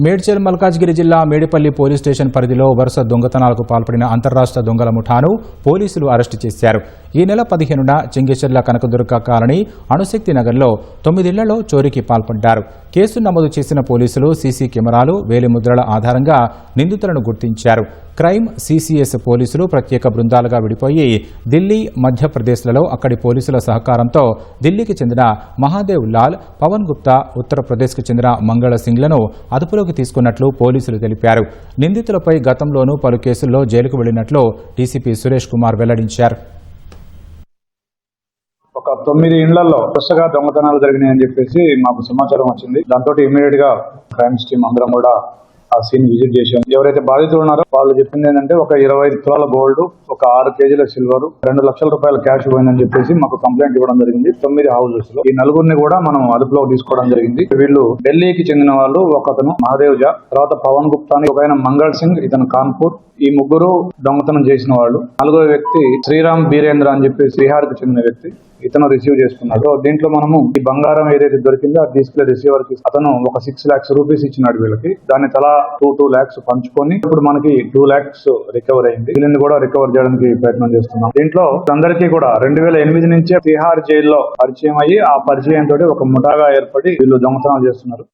మేడ్చల్ మల్కాజ్గిరి జిల్లా Medipalli police station పరిధిలో వరుస దొంగతనాలకు పాల్పడిన అంతర్రాష్ట్ర దొంగల ముఠాను పోలీసులు అరెస్టు చేశారు. ఈ నెల పదిహేనున చెంగేశ్వర్ల కనకదుర్గ కాలనీ అణుశక్తి నగర్లో తొమ్మిదిళ్ళలో చోరీకి పాల్పడ్డారు. కేసు నమోదు చేసిన పోలీసులు సీసీ కెమెరాలు వేలిముద్రల ఆధారంగా నిందితులను గుర్తించారు. క్రైమ్ సీసీఎస్ పోలీసులు ప్రత్యేక బృందాలుగా విడిపోయి ఢిల్లీ మధ్యప్రదేశ్లలో అక్కడి పోలీసుల సహకారంతో ఢిల్లీకి చెందిన మహాదేవ్ లాల్ పవన్ గుప్తా ఉత్తరప్రదేశ్కు చెందిన మంగళ సింగ్లను అదుపులోకి తీసుకున్నట్లు పోలీసులు తెలిపారు. నిందితులపై గతంలోనూ పలు కేసుల్లో జైలుకు వెళ్ళినట్లు డీసీపీ సురేష్ కుమార్ వెల్లడించారు. ఒక తొమ్మిది ఇండ్లలో వరుసగా దొంగతనాలు జరిగినాయని చెప్పేసి మాకు సమాచారం వచ్చింది. దాంతో ఇమీడియట్గా క్రైమ్స్ టీమ్ అందరం కూడా ఆ సీన్ విజిట్ చేసాం ఎవరైతే బాధితులు ఉన్నారో వాళ్ళు చెప్పింది ఏంటంటే ఒక ఇరవై ఐదు తులాల గోల్డ్ ఒక ఆరు కేజీల సిల్వర్ రెండు లక్షల రూపాయల క్యాష్ పోయిందని చెప్పేసి మాకు కంప్లైంట్ ఇవ్వడం జరిగింది. తొమ్మిది హౌసెస్లో. ఈ నలుగురిని కూడా మనం అదుపులోకి తీసుకోవడం జరిగింది. వీళ్ళు ఢిల్లీకి చెందిన వాళ్ళు ఒకతను మహాదేవ్ జా తర్వాత పవన్ గుప్తా అని ఒక ఆయన మంగళ్ సింగ్ ఇతను కాన్పూర్. ఈ ముగ్గురు దొంగతనం చేసిన వాళ్ళు. నాలుగో వ్యక్తి శ్రీరామ్ బీరేంద్ర అని చెప్పి శ్రీహార్కి చెందిన వ్యక్తి. ఇతను రిసీవ్ చేసుకున్నాడు. దీంట్లో మనము ఈ బంగారం ఏదైతే దొరికిందో అది తీసుకెళ్ళి రిసీవర్కి అతను ఒక సిక్స్ లాక్స్ రూపీస్ ఇచ్చినాడు వీళ్ళకి. దాన్ని తలా టూ టూ లాక్స్ పంచుకొని ఇప్పుడు మనకి టూ లాక్స్ రికవర్ అయింది. వీళ్ళని కూడా రికవర్ చేయడానికి ప్రయత్నం చేస్తున్నాం. దీంట్లో అందరికీ కూడా రెండు వేల ఎనిమిది నుంచే తిహార్ జైల్లో పరిచయం అయ్యి ఆ పరిచయం తోటి ఒక ముఠాగా ఏర్పడి వీళ్ళు దొంగతనాలు చేస్తున్నారు.